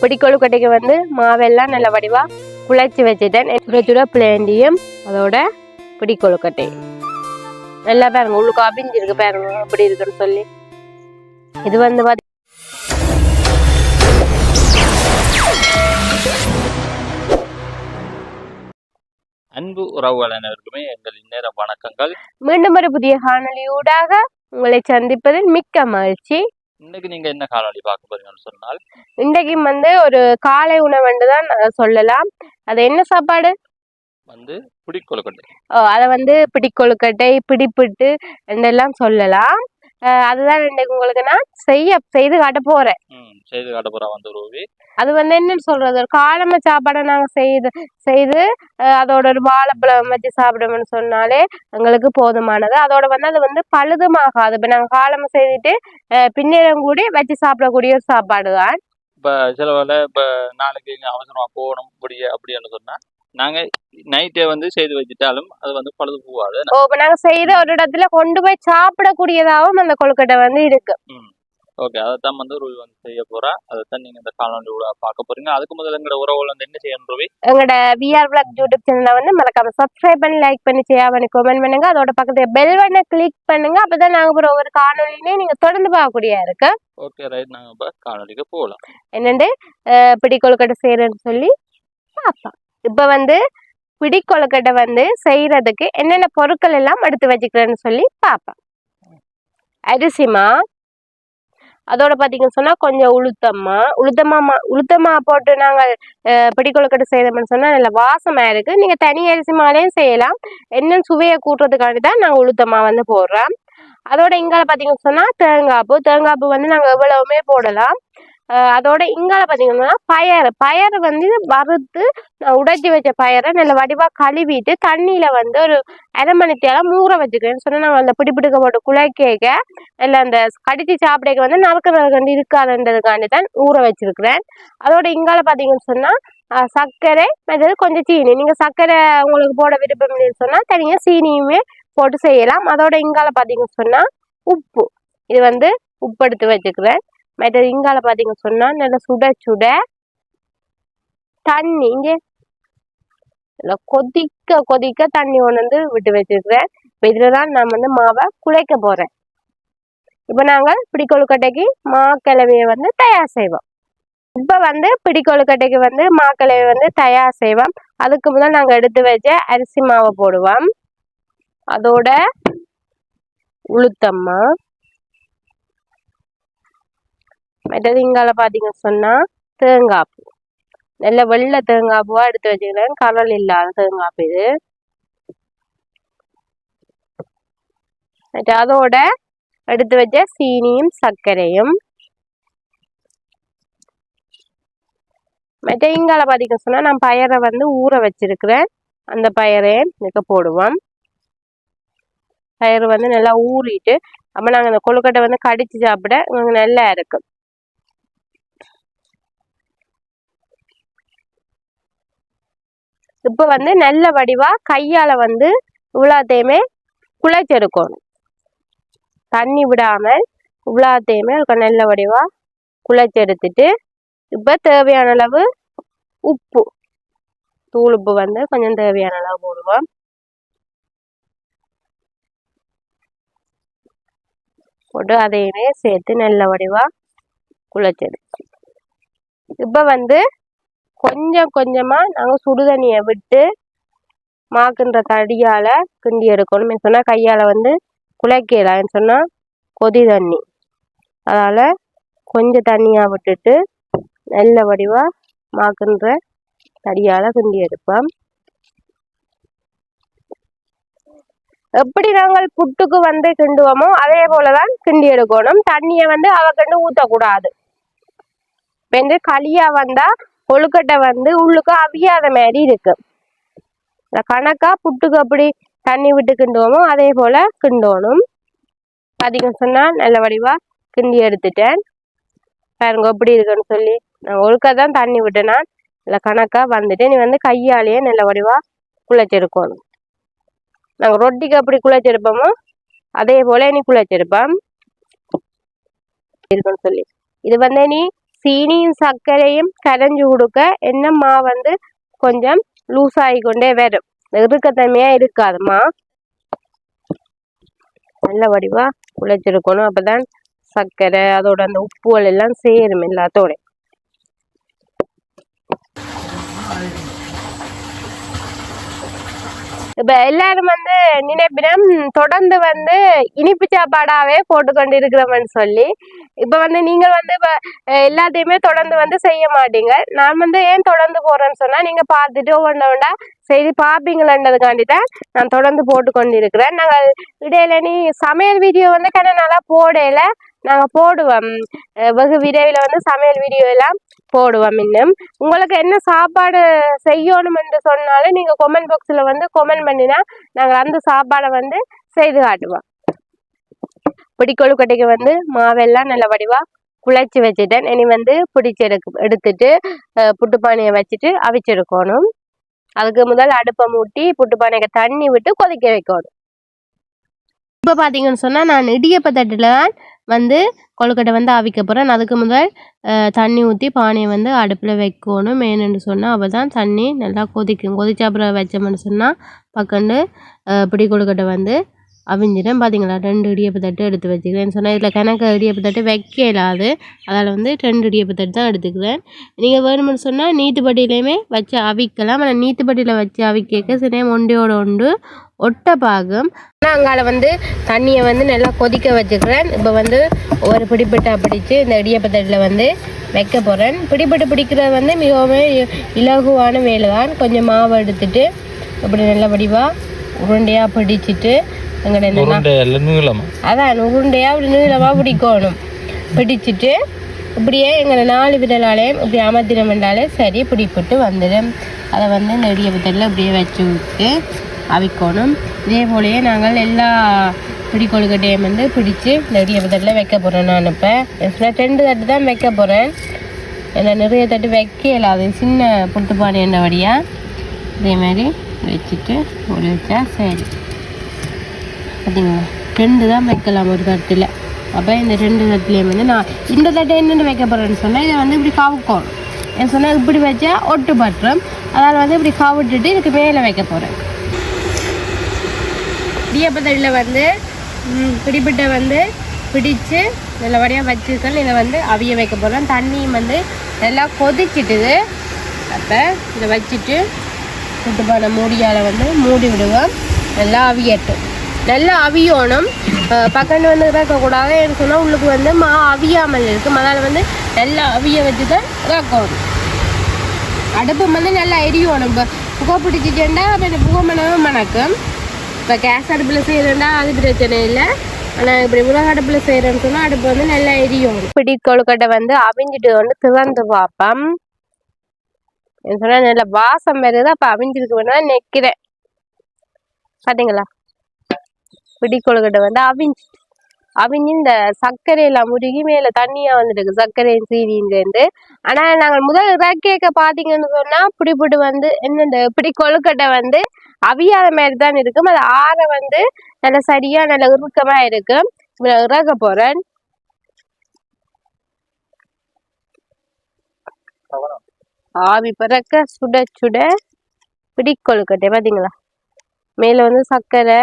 பிடி கொழுக்கட்டைக்கு வந்து மாவெல்லாம் நல்ல வடிவா குழைச்சி வச்சுட்டேன். சுட சுட பிளேண்டியும் அதோட பிடி கொழுக்கட்டை நல்லா பாருங்க உள்ளுக்கு அபிஞ்சிருக்கு பாருங்க எப்படி இருக்குன்னு சொல்லி. இது வந்து பாத்தி அன்பு உறவுகள் அனைவருக்குமே எங்கள் இந்நேர வணக்கங்கள். மீண்டும் ஒரு புதிய காணொளியூடாக உங்களை சந்திப்பதில் மிக்க மகிழ்ச்சி. இன்னைக்கு நீங்க என்ன காணொளி பார்க்க போறீங்கன்னு சொன்னால்? இன்றைக்கு வந்து ஒரு காலை உணவுண்டு தான் சொல்லலாம். அது என்ன சாப்பாடு? வந்து புடி கொழுக்கட்டை அதை வந்து பிடிக்கொழுக்கட்டை பிடிப்பிட்டு என்றெல்லாம் சொல்லலாம். அதுதான் இன்றைக்கு உங்களுக்கு நான் செய்ய செய்து காட்ட போறேன். செய்து காட்டப்புறா வந்து ரூபி அது வந்து என்னன்னு சொல்றது? ஒரு காலம சாப்பாடை நாங்க செய்து செய்து அதோட ஒரு வாழைப்பழம் வச்சு சாப்பிடுவோம்னு சொன்னாலே எங்களுக்கு போதுமானது. அதோட வந்து அது வந்து பழுதுமாகாது. இப்ப நாங்க காலம செய்துட்டு பின்னேரம் கூடி வச்சு சாப்பிடக்கூடிய ஒரு சாப்பாடு தான் இப்ப சில வேளை இப்ப நாளைக்கு இங்க அவசரமா போகணும் இப்படி அப்படின்னு சொன்னா நாங்க நைட்டே வந்து செய்து வச்சுட்டாலும் அது வந்து பழுது போகாது. ஓ இப்ப நாங்க செய்த ஒரு இடத்துல கொண்டு போய் சாப்பிடக்கூடியதாகவும் அந்த கொழுக்கட்டை வந்து இருக்கு. ஓகே அதைத்தான் வந்து ரூபி வந்து செய்ய போறா. அதைத்தான் நீங்க இந்த காணொலி கூட பார்க்க போறீங்க. அதுக்கு முதல்ல எங்களோட உறவுகள் வந்து என்ன செய்யணும் ரூபி? எங்களோட விஆர் பிளாக் யூடியூப் சேனலை வந்து மறக்காம சப்ஸ்கிரைப் பண்ணி லைக் பண்ணி ஷேர் பண்ணி கமெண்ட் பண்ணுங்க. அதோட பக்கத்துல பெல் பட்டனை கிளிக் பண்ணுங்க. அப்பதான் நாங்க போற ஒவ்வொரு காணொலியுமே நீங்க தொடர்ந்து பார்க்கக்கூடிய இருக்கு. ஓகே ரைட் நாங்க இப்ப காணொலிக்கு போகலாம் என்னண்டு? பிடி கொழுக்கட்டை செய்யறேன்னு சொல்லி பார்ப்போம். இப்ப வந்து பிடி கொழுக்கட்டை வந்து செய்யறதுக்கு என்னென்ன பொருட்கள் எல்லாம் எடுத்து வச்சுக்கிறேன்னு சொல்லி பார்ப்பேன் அரிசிமா? அதோட பார்த்தீங்கன்னு சொன்னா கொஞ்சம் உளுத்தம்மா. உளுத்தமா மா- உளுத்தமா போட்டு நாங்கள் அஹ், பிடி கொழுக்கட்டை செய்தோம்னு சொன்னா நல்ல வாசமா இருக்கு. நீங்க தனி அரிசி மாலையும் செய்யலாம். என்ன சுவையை கூட்டுறதுக்காண்டி தான் நாங்கள் உளுத்தம்மா வந்து போடுறோம். அதோட இங்கால பார்த்தீங்கன்னு சொன்னா தேங்காய்ப்பு தேங்காய்ப்பு வந்து நாங்கள் எவ்வளவுமே போடலாம். அதோட இங்கால பார்த்தீங்கன்னா பயறு. பயறு வந்து வறுத்து நான் உடைச்சி வச்ச பயரை நல்ல வடிவாக கழுவிட்டு தண்ணியில் வந்து ஒரு அரை மணி தேரம் ஊற வச்சுக்கிறேன்னு சொன்னால் நாங்கள் அந்த பிடி பிடிக்க போட்டு குழைக்கேக்க இல்லை அந்த கடிச்சு சாப்பிடக்க வந்து நறுக்க இருக்காதுன்றதுக்காண்டி தான் ஊற வச்சிருக்கிறேன். அதோட இங்கால பார்த்தீங்கன்னு சொன்னால் சர்க்கரை மற்றது கொஞ்சம் சீனி. நீங்கள் சர்க்கரை உங்களுக்கு போட விருப்பம் இல்லைன்னு சொன்னால் தனியாக சீனியுமே போட்டு செய்யலாம். அதோட இங்கால பார்த்தீங்கன்னு சொன்னால் உப்பு. இது வந்து உப்பு எடுத்து வச்சுக்கிறேன். மற்ற இங்கால பார்த்தீங்க சொன்னா நல்லா சுட சுட தண்ணி இங்கே நல்லா கொதிக்க கொதிக்க தண்ணி ஒன்று வந்து விட்டு வச்சிருக்கிறேன். இப்போ இதில் தான் நான் வந்து மாவை குழைக்க போகிறேன் இப்போ நாங்கள் பிடிக்கொழுக்கட்டைக்கு மா வந்து தயார் செய்வோம். இப்போ வந்து பிடிக்கொழுக்கட்டைக்கு வந்து மா வந்து தயார் செய்வோம். அதுக்கு முதல் நாங்கள் எடுத்து வச்ச அரிசி மாவை போடுவோம். அதோட உளுத்தம்மா மற்றது இங்கால பார்த்தீங்கன்னு சொன்னால் தேங்காய் பூ நல்ல வெள்ளை தேங்காய் பூவா எடுத்து வச்சுக்கிறேன். கலர் இல்லாத தேங்காய் பூ இது. மற்ற அதோட எடுத்து வச்ச சீனியும் சர்க்கரையும். மற்ற இங்கால பார்த்தீங்க சொன்னா நான் பயரை வந்து ஊற வச்சிருக்கிறேன். அந்த பயரை இதுக்கு போடுவோம். பயிர் வந்து நல்லா ஊறிட்டு அப்போ நாங்கள் அந்த கொழுக்கட்டை வந்து கடிச்சு சாப்பிட நல்லா இருக்கும். இப்போ வந்து நல்ல வடிவா கையால வந்து இவ்வளோத்தையுமே குழைச்செடுக்கணும் தண்ணி விடாமல் இவ்வளோத்தையுமே நல்ல வடிவா குழைச்செடுத்துட்டு இப்போ தேவையான அளவு உப்பு தூள் உப்பு வந்து கொஞ்சம் தேவையான அளவு போடுவோம். போட்டு அதையுமே சேர்த்து நல்ல வடிவா குழைச்செடுக்கும் இப்போ வந்து கொஞ்சம் கொஞ்சமாக நாங்கள் சுடுதண்ணியை விட்டு மாக்குன்ற தடியால் கிண்டி எடுக்கணும் சொன்னால் கையால் வந்து குழைக்கலாம்னு சொன்னால் கொதி தண்ணி. அதனால் கொஞ்சம் தண்ணியாக விட்டுட்டு நல்ல வடிவாக மாக்குன்ற தடியால் கிண்டி எடுப்போம். எப்படி நாங்கள் புட்டுக்கு வந்து கிண்டுவோமோ அதே போலதான் கிண்டி எடுக்கணும். தண்ணியை வந்து அவக்கண்டு ஊற்றக்கூடாது வந்து களியா வந்தா கொழுக்கட்டை வந்து உள்ளுக்கு அவியாத மாதிரி இருக்கு. இந்த கணக்கா புட்டுக்கு அப்படி தண்ணி விட்டு கிண்டுவோமோ அதே போல கிண்டோணும். அதிகம் சொன்னால் நல்ல வடிவா கிண்டி எடுத்துட்டேன். பாருங்க எப்படி இருக்குன்னு சொல்லி. நான் ஒழுக்க தான் தண்ணி விட்டேனா இல்லை கணக்கா வந்துட்டு நீ வந்து கையாலேயே நல்ல வடிவா குழைச்செடுக்கணும் நாங்கள் ரொட்டிக்கு அப்படி குழைச்செடுப்போமோ அதே போல நீ குழைச்செடுப்போம் இருக்குன்னு சொல்லி. இது வந்து நீ சீனியும் சர்க்கரையும் கரைஞ்சு கொடுக்க என்ன மா வந்து கொஞ்சம் லூஸ் ஆகிக்கொண்டே வரும். இறுக்கத்தன்மையா இருக்காதுமா நல்ல வடிவா குழைச்சிருக்கணும் அப்பதான் சர்க்கரை அதோட அந்த உப்புகள் எல்லாம் சேரும் எல்லாத்தோட இப்ப எல்லாரும் வந்து நினைப்பிடம் தொடர்ந்து வந்து இனிப்பு சாப்பாடாவே போட்டு கொண்டு இருக்கிறோம்னு சொல்லி இப்ப வந்து நீங்கள் வந்து இப்போ எல்லாத்தையுமே தொடர்ந்து வந்து செய்ய மாட்டீங்க. நான் வந்து ஏன் தொடர்ந்து போறேன்னு சொன்னா நீங்க பார்த்துட்டு ஒவ்வொன்று ஒன்றா செய்து பார்ப்பீங்களன்றதுக்காண்டி தான் நான் தொடர்ந்து போட்டு கொண்டு இருக்கிறேன் நாங்கள் இடையில நீ சமையல் வீடியோ வந்து கண்ண நல்லா போடையில நாங்கள் போடுவோம். வெகு விரைவில் வந்து சமையல் வீடியோ எல்லாம் போடுவோம் இன்னும். உங்களுக்கு என்ன சாப்பாடு செய்யணும் என்று சொன்னாலும் நீங்கள் கொமெண்ட் பாக்ஸில் வந்து கொமெண்ட் பண்ணினா நாங்கள் அந்த சாப்பாடை வந்து செய்து காட்டுவோம். பிடிக்கொழுக்கட்டைக்கு வந்து மாவெல்லாம் நல்ல வடிவாக குழைச்சி வச்சுட்டேன். இனி வந்து பிடிச்சி எடுக்க எடுத்துட்டு புட்டுப்பானையை வச்சுட்டு அவிச்செடுக்கணும் அதுக்கு முதல் அடுப்பை மூட்டி புட்டுப்பானைக்கு தண்ணி விட்டு கொதிக்க வைக்கணும். இப்போ பார்த்தீங்கன்னு சொன்னால் நான் இடியப்ப தட்டில் தான் வந்து கொழுக்கட்டை வந்து அவிக்க போகிறேன் அதுக்கு முதல் தண்ணி ஊற்றி பானையை வந்து அடுப்பில் வைக்கணும் மெயின்னு சொன்னால் அப்போ தான் தண்ணி நல்லா கொதிக்கும். கொதிச்ச அப்புறம் வச்சோம்னு சொன்னால் பக்கண்டு பிடி கொழுக்கட்டை வந்து அவிஞ்சிடும். பார்த்தீங்களா ரெண்டு இடியப்ப தட்டு எடுத்து வச்சுக்கிறேன். சொன்னால் இதில் கணக்கு இடியப்ப தட்டு வைக்க இல்லாது அதால் வந்து ரெண்டு இடியப்ப தட்டு தான் எடுத்துக்கிறேன். நீங்கள் வேணும்னு சொன்னால் நீட்டுப்பட்டியிலையுமே வச்சு அவிக்கலாம். ஆனால் நீட்டுப்பட்டியில் வச்சு அவிக்க சில ஒண்டியோட ஒன்று ஒட்ட பாகம் ஆனால் அங்கால வந்து தண்ணியை வந்து நல்லா கொதிக்க வச்சுக்கிறேன். இப்போ வந்து ஒரு பிடிப்பட்டா பிடிச்சு இந்த இடியப்பத்தட்டில் வந்து வைக்க போகிறேன் பிடிப்பட்டு பிடிக்கிறது வந்து மிகவும் இலகுவான வேலை தான் கொஞ்சம் மாவு எடுத்துட்டு இப்படி நல்ல வடிவாக உருண்டையாக பிடிச்சிட்டு நீளமா அதான் உருண்டையாக அப்படி நீளமாக பிடிக்கணும் பிடிச்சிட்டு இப்படியே எங்களை நாலு விரலாலையும் இப்படி அமர்த்தினம் என்றாலே சரி பிடிப்பட்டு வந்துடும் அதை வந்து இந்த இடியப்பத்தில் இப்படியே வச்சு விட்டு அவிக்கணும் இதே போலயே நாங்கள் எல்லா பிடி கொழுக்கட்டையும் வந்து பிடிச்சு இந்த இடியப்பத்தில் வைக்க போகிறேன் நான் இப்போ ரெண்டு தட்டு தான் வைக்க போகிறேன் ஏன்னா நிறைய தட்டு வைக்கல அது சின்ன புட்டுப்பானை என்றபடியாக இதே மாதிரி வச்சுட்டு ஒரு வச்சா சரி பார்த்தீங்களா ரெண்டு தான் வைக்கலாம் ஒரு தட்டில். அப்போ இந்த ரெண்டு தட்டுலேயும் வந்து நான் இந்த தட்டை என்னென்னு வைக்க போகிறேன்னு சொன்னால் இதை வந்து இப்படி கவுக்கணும். ஏன் சொன்னால் இப்படி வச்சா ஒட்டு பட்டுறோம் அதனால் வந்து இப்படி கவுட்டுட்டு இதுக்கு மேலே வைக்க போகிறேன் இடியப்பத்தடியில் வந்து பிடிப்பிட்ட வந்து பிடிச்சு நல்லபடியாக வச்சுருக்கேன். இதை வந்து அவிய வைக்க போகிறேன் தண்ணியும் வந்து நல்லா கொதிச்சிட்டுது அப்போ இதை வச்சுட்டு சுட்டுப்பான மூடியால் வந்து மூடி விடுவோம். நல்லா அவியட்டும். நல்லா அவியோணும் அஹ் வந்து வைக்கக்கூடாது என்று சொன்னால் உள்ளுக்கு வந்து மா அவியாமல் இருக்கும். அதனால் வந்து நல்லா அவிய வச்சு தான் இறக்கணும் அடுப்பு வந்து நல்லா எரியணும் இப்போ புகை பிடிச்சிட்டேன்டா அப்போ புகை மணமும் மணக்கும். இப்போ கேஸ் அடுப்பில் செய்யறேன்டா அது பிரச்சனை இல்லை. ஆனால் இப்படி உலக அடுப்பில் செய்கிறேன்னு சொன்னால் அடுப்பு வந்து நல்லா எரியும் பிடி கொழுக்கட்டை வந்து அவிஞ்சிட்டு வந்து திறந்து பார்ப்போம். சொன்னால் நல்லா வாசம் வருது. அப்போ அவிஞ்சிருக்கு வேணா நிற்கிறேன் பார்த்தீங்களா பிடி கொழுக்கட்டை வந்து அவிஞ்சு அவிஞ்சு இந்த சர்க்கரையெல்லாம் முருகி மேலே தண்ணியாக வந்துட்டு சர்க்கரையும் சீனியும் ஆனால் நாங்கள் முதல் கேட்க பார்த்தீங்கன்னு சொன்னால் பிடி வந்து என்ன இந்த பிடி கொழுக்கட்டை வந்து அவியாத மாதிரி தான் இருக்கும். அது ஆற வந்து நல்ல சரியா நல்ல இறுக்கமாக இருக்கும். இப்போ இறக்க போகிறேன் ஆவி பிறக்க சுட சுட பிடி கொழுக்கட்டை பார்த்தீங்களா மேலே வந்து சர்க்கரை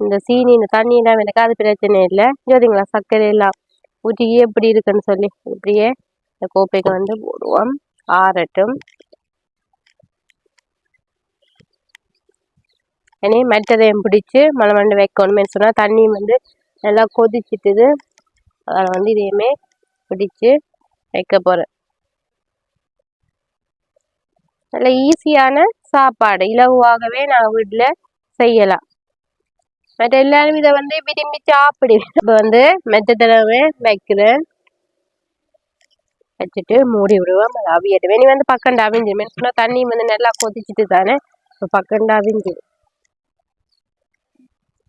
இந்த சீனி இந்த தண்ணியெல்லாம் எனக்கு அது பிரச்சனை இல்லை. சரிங்களா சர்க்கரை எல்லாம் ஊற்றியே எப்படி இருக்குன்னு சொல்லி இப்படியே இந்த கோப்பைக்கு வந்து போடுவோம். ஆறட்டும். இனி மற்றதையும் பிடிச்சி மலை மண்டு வைக்கணுமே சொன்னால் தண்ணி வந்து நல்லா கொதிச்சிட்டுது. அதில் வந்து இதையுமே பிடிச்சி வைக்க போகிறேன் நல்ல ஈஸியான சாப்பாடு. இலகுவாகவே நான் வீட்டில் செய்யலாம். மற்ற எல்லாரும் இதை வந்து விரும்பி சாப்பிடுவேன் இப்போ வந்து மெத்த தடவை வைக்கிறேன் வச்சுட்டு மூடி விடுவோம். அது அவியட்டு இனி வந்து பக்கண்டு அவிஞ்சிடும் சொன்னால் தண்ணி வந்து நல்லா கொதிச்சிட்டு தானே இப்போ பக்கண்டு அவிஞ்சிடும்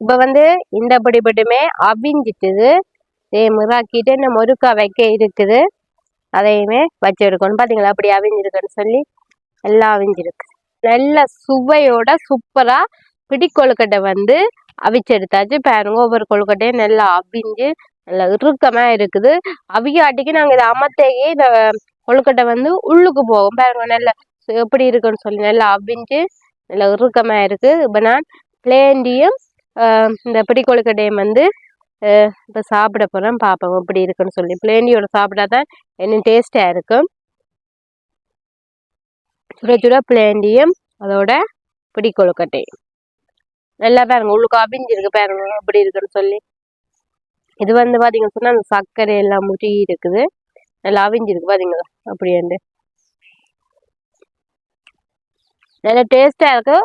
இப்போ வந்து இந்த படிப்பட்டுமே அவிஞ்சிட்டுது. இதே முறாக்கிட்டு இந்த முறுக்கா வைக்க இருக்குது. அதையுமே வச்சு எடுக்கணும். பார்த்தீங்களா அப்படி அவிஞ்சிருக்குன்னு சொல்லி எல்லாம் அவிஞ்சிருக்கு. நல்ல சுவையோட சூப்பராக பிடி கொழுக்கட்டை வந்து அவிச்சு எடுத்தாச்சு பாருங்க ஒவ்வொரு கொழுக்கட்டையும் நல்லா அவிஞ்சு நல்லா இறுக்கமாக இருக்குது. அவியாட்டிக்கு நாங்கள் இதை அமர்த்தையே இந்த கொழுக்கட்டை வந்து உள்ளுக்கு போகும் பாருங்க நல்லா எப்படி இருக்குன்னு சொல்லி நல்லா அவிஞ்சு நல்லா இறுக்கமா இருக்கு. இப்போ நான் பிளேண்டியும் இந்த பிடி கொழுக்கட்டையும் வந்து இப்போ சாப்பிட போகிறேன் பார்ப்போம் எப்படி இருக்குன்னு சொல்லி. பிளேண்டியோட சாப்பிட்டா தான் இன்னும் டேஸ்டா இருக்கும். சுட சுட பிளேண்டியும் அதோட பிடி கொழுக்கட்டையும். நல்லா பாருங்க. உள்ளுக்கு அபிஞ்சிருக்கு பாருங்க. அப்படி இருக்குன்னு சொல்லி. இது வந்து பாத்தீங்கன்னு சொன்னா அந்த சர்க்கரை எல்லாம் முட்டி இருக்குது. நல்லா அவிஞ்சிருக்கு பாத்தீங்களா? அப்படியாண்டு. நல்லா டேஸ்டா இருக்கு.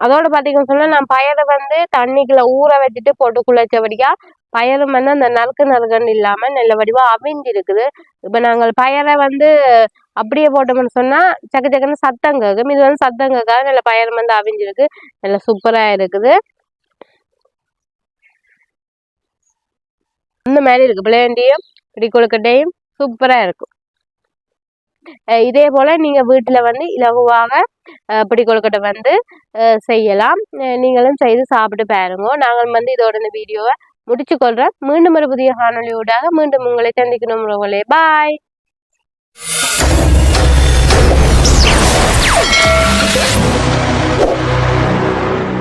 அதோட பார்த்தீங்கன்னு சொன்னால் நான் பயரை வந்து தண்ணிக்குள்ள ஊற வச்சுட்டு போட்டு குளிச்சபடியாக பயரும் வந்து அந்த நறுக்கு நறுக்குன்னு இல்லாமல் நல்ல அவிஞ்சி இருக்குது இப்போ நாங்கள் பயரை வந்து அப்படியே போட்டோம்னு சொன்னால் சக்கு சக்குன்னு சத்தம் கேட்கும் இது வந்து சத்தம் கேட்காது நல்ல பயரும் வந்து அவிஞ்சிருக்கு நல்ல சூப்பராக இருக்குது. இந்த மாதிரி இருக்குது பிளேண்டியும் பிடி கொழுக்கட்டையும் சூப்பராக இருக்கும் இதே போல் நீங்கள் வீட்டில் வந்து இலகுவாக பிடி கொழுக்கட்டை வந்து செய்யலாம். நீங்களும் செய்து சாப்பிட்டு பாருங்க. நாங்கள் வந்து இதோட இந்த வீடியோவை முடிச்சு கொள்றோம். மீண்டும் ஒரு புதிய காணொலியூடாக மீண்டும் உங்களை சந்திக்கணும் உறவுகளே. பாய்